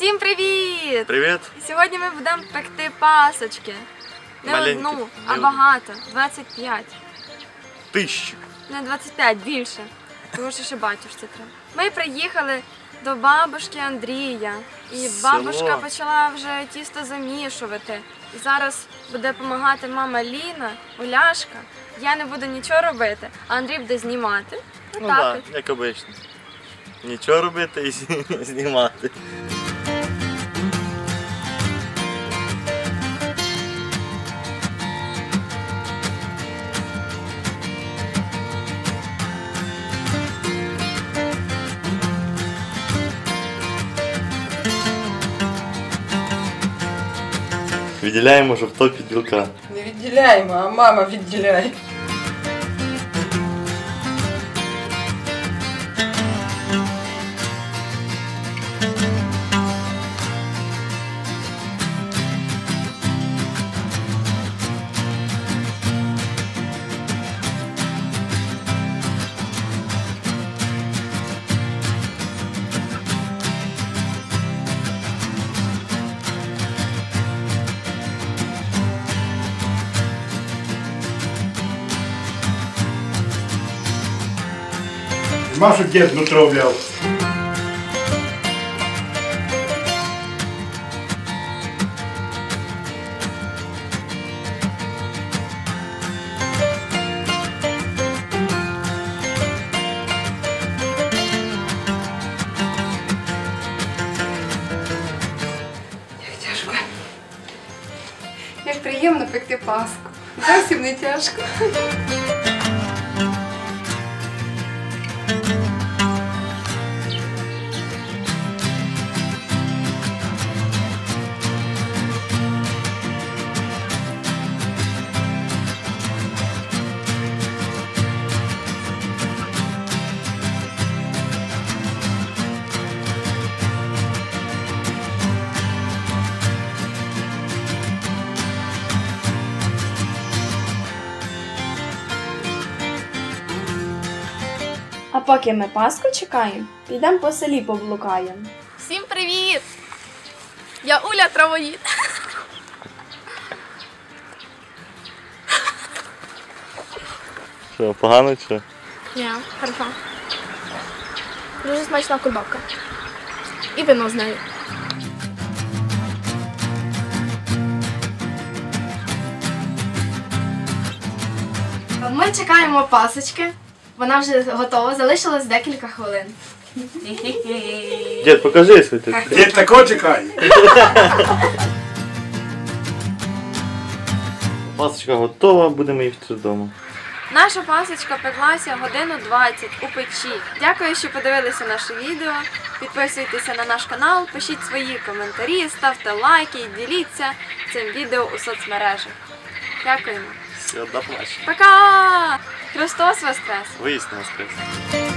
Всім привіт! Привіт! Сьогодні ми будемо пекти пасочки. Не Маленькі. одну, а багато. 25. Тищ. Не 25, більше. Тому що ще батюшці треба. Ми приїхали до бабушки Андрія. І Село. бабушка почала вже тісто замішувати. І зараз буде допомагати мама Ліна, Уляшка. Я не буду нічого робити, а Андрій буде знімати. Ну так, як обично. Нічого робити і знімати. Відділяємо жовток від білка. Не відділяємо, а мама відділяє. Машу дід нутро взяв. Як тяжко. Як приємно пекти паску. Зовсім не тяжко. Поки ми Пасху чекаємо, підемо по селі поблукаємо. Всім привіт! Я Уля Травоїд. Що, погано чи? Ні, хорошо. Дуже смачна кульбабка. І вино з нею. Ми чекаємо пасочки. Вона вже готова, залишилось декілька хвилин. Дід, покажи свій ти. Дід такого чекає. Пасочка готова, будемо їсти додому. Наша пасочка пеклася годину 20 у печі. Дякую, що подивилися наше відео. Підписуйтеся на наш канал, пишіть свої коментарі, ставте лайки і діліться цим відео у соцмережах. Дякуємо. Все, до плачу. Пока! Христос Воскрес! Вияснилось.